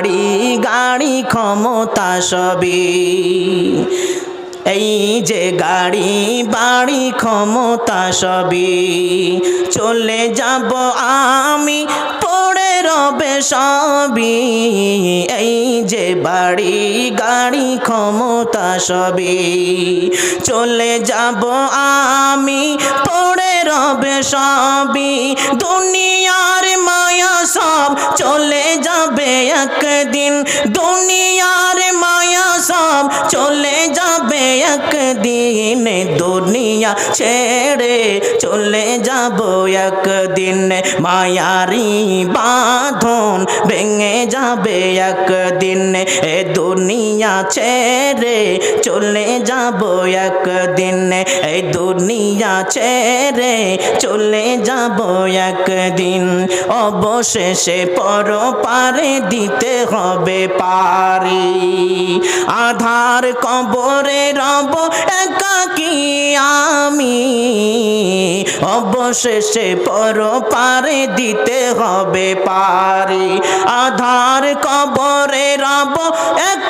বাড়ি, গাড়ি ক্ষমতা সবই। এই যে গাড়ি, বাড়ি ক্ষমতা সবই। চলে যাব আমি, পড়ে রবে সবই। এই যে বাড়ি, গাড়ি ক্ষমতা সবই। চলে যাব আমি, পড়ে রবে সবই। দুনিয়ার মায়া সব চলে একদিন দুনিয়ার মায়া সব চলে যাবে একদিন দুনিয়া ছেড়ে চলে যাব একদিন। মায়ারি বাঁধন ভেঙে যাবে একদিন। এ দুনিয়া ছেড়ে চলে যাব একদিন। এই দুনিয়া ছেড়ে চলে যাব একদিন। অবশেষে পর পারে দিতে হবে পারি। আধার কবরে রব একাকি আমি অবশেষে পর পারে দিতে হবে পারি। আধার কবরে রব একাকি